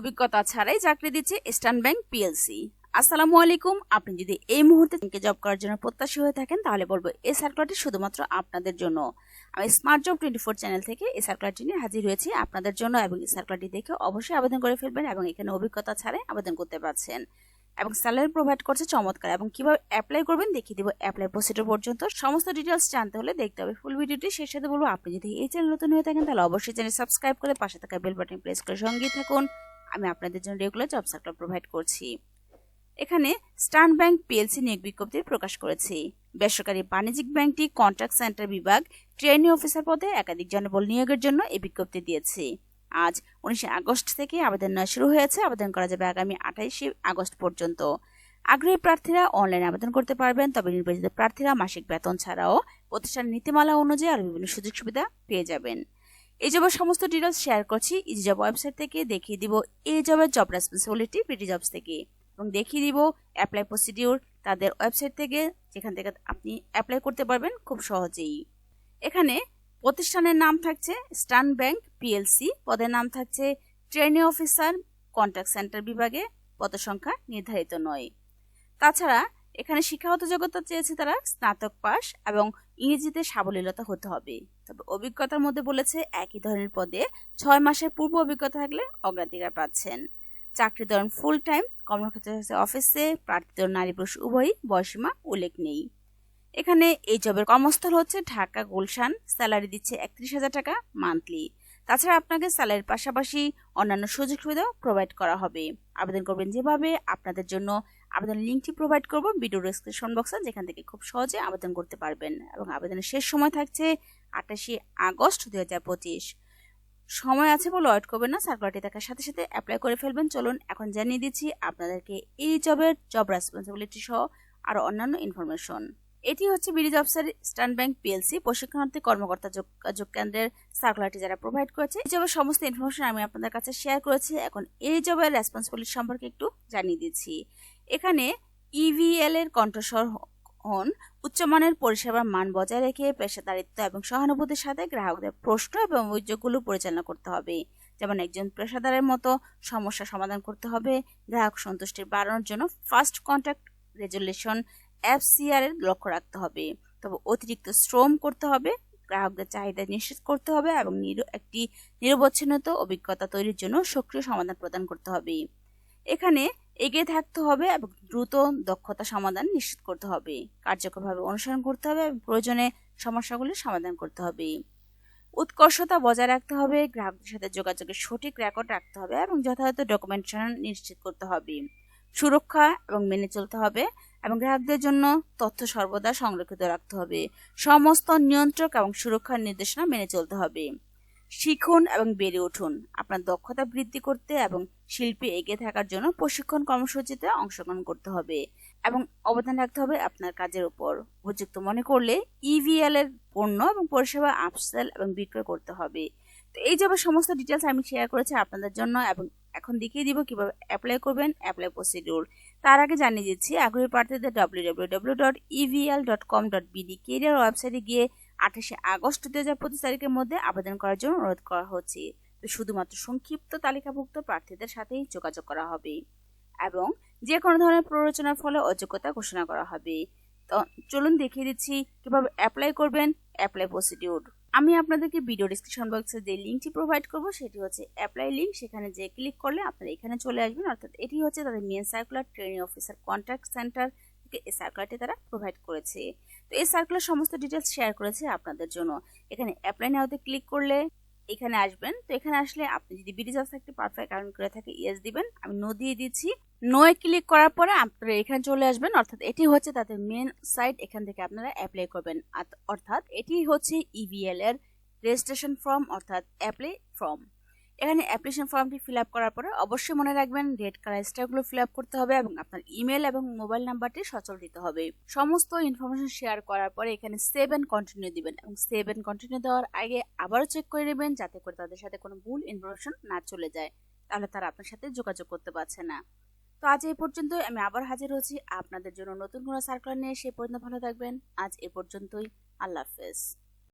অভিজ্ঞতা ছাড়াই চাকরি দিচ্ছে ইস্টার্ন ব্যাংক পিএলসি আসসালামু আলাইকুম। আপনি যদি এই মুহূর্তে জব করার জন্য প্রত্যাশী হয়ে থাকেন, তাহলে বলব এই সার্কুলারটি শুধুমাত্র আপনাদের জন্য। আমি smart job twenty four channel থেকে এই সার্কুলারটি নিয়ে হাজির হয়েছি আপনাদের জন্য এবং এই সার্কুলারটি দেখে অবশ্যই আবেদন করে ফেলবেন এবং এখানে অভিজ্ঞতা ছাড়াই আবেদন করতে পারছেন। এবং স্যালারি প্রোভাইড করছে চমৎকার এবং কীভাবে অ্যাপ্লাই করবেন দেখিয়ে দিব অ্যাপ্লাই প্রসিডিউর পর্যন্ত। সমস্ত ডিটেলস জানতে হলে দেখতে হবে। ফুল ভিডিওটি শেষ সাথে বলব। আপনি যদি এই চ্যানেল নতুন হয়ে থাকেন, তাহলে অবশ্যই চ্যানেল সাবস্ক্রাইব করে পাশে থাকা বেল বাটন প্রেস করে সঙ্গেই থাকুন। আমি আপনাদের জন্য রেগুলার জব সার্কুলার প্রোভাইড করছি। এখানে স্টার্ন ব্যাংক পিএলসি নিয়োগ বিজ্ঞপ্তি প্রকাশ করেছে। বেসরকারি বাণিজ্যিক ব্যাংকটি কন্ট্রাক্ট সেন্টার বিভাগ ট্রেনি অফিসার পদে একাধিক জনবল নিয়োগের জন্য এই বিজ্ঞপ্তি দিয়েছে। আজ উনিশে আগস্ট থেকে আবেদন নেওয়া শুরু হয়েছে। আবেদন করা যাবে আগামী আঠাইশে আগস্ট পর্যন্ত। আগ্রহী প্রার্থীরা অনলাইনে আবেদন করতে পারবেন, তবে নির্বাচিত প্রার্থীরা মাসিক বেতন ছাড়াও প্রতিষ্ঠানের নীতিমালা অনুযায়ী আরও বিভিন্ন সুযোগ সুবিধা পেয়ে যাবেন। এই জবের সমস্ত ডিটেলস শেয়ার করছি ইজি জব ওয়েবসাইট থেকে। দেখিয়ে দিব এই জবের জব রেসপন্সিবিলিটি পিটি জবস থেকে। এবং দেখিয়ে দিব অ্যাপ্লাই প্রসিডিউর তাদের ওয়েবসাইট থেকে, যেখান থেকে আপনি অ্যাপ্লাই করতে পারবেন খুব সহজেই। এখানে প্রতিষ্ঠানের নাম থাকছে স্টান ব্যাংক পিএলসি পদের নাম থাকছে ট্রেনিং অফিসার কন্ট্যাক্ট সেন্টার বিভাগে। পদ সংখ্যা নির্ধারিত নয়। তাছাড়া এখানে শিক্ষাগত যোগ্যতা চেয়েছে তারা স্নাতক পাস এবং ইংরেজিতে সাবলীলতা হতে হবে। তবে অভিজ্ঞতার মধ্যে বলেছে একই ধরনের পদে ছয় মাসের পূর্ব অভিজ্ঞতা থাকলে অগ্রাধিকার পাচ্ছেন। চাকরি ধরন ফুল টাইম কর্মক্ষেত্রে অফিসে প্রার্থী নারী পুরুষ, উভয়ই বয়সীমা উল্লেখ নেই। এখানে এই জবের কর্মস্থল হচ্ছে ঢাকা গুলশান স্যালারি দিচ্ছে একত্রিশ হাজার টাকা মান্থলি তাছাড়া আপনাকে স্যালারির পাশাপাশি অন্যান্য সুযোগ সুবিধাও প্রোভাইড করা হবে। আবেদন করবেন যেভাবে আপনাদের জন্য আবেদন লিঙ্কটি প্রোভাইড করব ভিডিও ডিসক্রিপশন বক্সে যেখান থেকে খুব সহজে আবেদন করতে পারবেন। এবং আবেদনের শেষ সময় থাকছে আটাশে আগস্ট দুই হাজার পঁচিশ। সময় আছে বলে ওয়েট করবেন না সার্কুলারটি থাকার সাথে সাথে অ্যাপ্লাই করে ফেলবেন। চলুন, এখন জানিয়ে দিচ্ছি আপনাদেরকে এই জবের জব রেসপন্সিবিলিটি সহ আরও অন্যান্য ইনফরমেশন এটি হচ্ছে বিডি জবসের স্টান ব্যাংক পিএলসি প্রশিক্ষণার্থী, কর্মকর্তা, যোগাযোগ কেন্দ্রের সার্কুলারটি যারা প্রোভাইড করেছে। এই জবের সমস্ত ইনফরমেশন আমি আপনাদের কাছে শেয়ার করেছি। এখন এই জবের রেসপন্সিবিলিটি সম্পর্কে একটু জানিয়ে দিচ্ছি। এখানে ইভিএল এর কণ্ঠস্বর হন, উচ্চমানের পরিষেবার মান বজায় রেখে পেশাদারিত্ব এবং সহানুভূতির সাথে গ্রাহকদের প্রশ্ন এবং অভিযোগগুলো পরিচালনা করতে হবে। যেমন একজন পেশাদারের মতো সমস্যা সমাধান করতে হবে, গ্রাহক সন্তুষ্টি বাড়ানোর জন্য ফার্স্ট কন্ট্যাক্ট রেজুলেশন এফসিআর এর লক্ষ্য রাখতে হবে। তবে অতিরিক্ত শ্রম করতে হবে, গ্রাহকদের চাহিদা নিশ্চিত করতে হবে এবং একটি নিরবচ্ছিন্নত অভিজ্ঞতা তৈরির জন্য সক্রিয় সমাধান প্রদান করতে হবে। এখানে এগিয়ে থাকতে হবে এবং দ্রুত দক্ষতা সমাধান নিশ্চিত করতে হবে। কার্যকরভাবে অনুসরণ করতে হবে এবং প্রয়োজনে সমস্যাগুলির সমাধান করতে হবে। উৎকর্ষতা বজায় রাখতে হবে, গ্রাহকদের সাথে যোগাযোগের সঠিক রেকর্ড রাখতে হবে এবং যথাযথ ডকুমেন্টেশন নিশ্চিত করতে হবে। সুরক্ষা এবং মেনে চলতে হবে এবং গ্রাহকদের জন্য তথ্য সর্বদা সংরক্ষিত রাখতে হবে। সমস্ত নিয়ন্ত্রক এবং সুরক্ষার নির্দেশনা মেনে চলতে হবে। শিখুন এবং বেড়ে উঠুন। আপনার দক্ষতা বৃদ্ধি করতে এবং শিল্পী এগিয়ে থাকার জন্য প্রশিক্ষণ কর্মসূচিতে অংশগ্রহণ করতে হবে এবং অবদান রাখতে হবে আপনার কাজের উপর। উপযুক্ত মনে করলে ইভিএল এর পণ্য এবং পরিষেবা আপসেল এবং বিক্রয় করতে হবে। তো এই যাবে সমস্ত ডিটেলস আমি শেয়ার করেছি আপনাদের জন্য এবং এখন দেখিয়ে দিব কীভাবে অ্যাপ্লাই করবেন অ্যাপ্লাই প্রসিডিউর তার আগে জানিয়ে দিচ্ছি, আগ্রহী প্রার্থীদের W W W dot EVL dot com dot BD career ওয়েবসাইটে গিয়ে আঠাশে আগস্ট দু হাজার পঁচিশ তারিখের মধ্যে আবেদন করার জন্য অনুরোধ করা হচ্ছে। তো শুধুমাত্র সংক্ষিপ্ত তালিকাভুক্ত প্রার্থীদের সাথেই যোগাযোগ করা হবে এবং যে কোনো ধরনের প্ররোচনার ফলে অযোগ্যতা ঘোষণা করা হবে। তো চলুন দেখিয়ে দিচ্ছি কীভাবে অ্যাপ্লাই করবেন অ্যাপ্লাই প্রসিডিউর আমি আপনাদেরকে ভিডিও ডিসক্রিপশন বক্সে যে লিঙ্কটি প্রোভাইড করব, সেটি হচ্ছে অ্যাপ্লাই লিঙ্ক সেখানে যে ক্লিক করলে আপনারা এখানে চলে আসবেন। অর্থাৎ এটি হচ্ছে তাদের main circular training officer contact centre এই সার্কুলারটি তারা প্রোভাইড করেছে। তো এই সার্কুলার সমস্ত ডিটেলস শেয়ার করেছে আপনাদের জন্য। এখানে অ্যাপ্লাই নাওতে ক্লিক করলে এখানে আসবেন। তো এখানে আসলে আপনি যদি বিডি জবস একটি পারফেক্ট কারণ করে থাকে ইয়েস দিবেন। আমি নো দিয়ে দিচ্ছি। নোয়ে ক্লিক করার পরে আপনারা এখানে চলে আসবেন। অর্থাৎ এটি হচ্ছে তাদের মেন সাইট এখান থেকে আপনারা অ্যাপ্লাই করবেন। অর্থাৎ এটি হচ্ছে ইভিএল এর রেজিস্ট্রেশন ফর্ম অর্থাৎ অ্যাপ্লাই ফর্ম এখানে অ্যাপ্লিকেশন ফর্মটি ফিল আপ করার পরে অবশ্যই মনে রাখবেন রেড কালার স্টারগুলো ফিল আপ করতে হবে এবং আপনার ইমেল এবং মোবাইল নাম্বারটি সচল দিতে হবে। সমস্ত ইনফরমেশন শেয়ার করার পরে এখানে সেভ এন্ড কন্টিনিউ দিবেন এবং সেভ এন্ড কন্টিনিউ দেওয়ার আগে আবারও চেক করে নেবেন যাতে করে তাদের সাথে কোনো ভুল ইনফরমেশন না চলে যায়। তাহলে তারা আপনার সাথে যোগাযোগ করতে পারছে না। তো আজ এই পর্যন্ত আমি আবার হাজির হচ্ছি আপনাদের জন্য নতুন কোনো সার্কুলার নিয়ে। সে পর্যন্ত ভালো থাকবেন। আজ এ পর্যন্তই। আল্লাহ হাফেজ।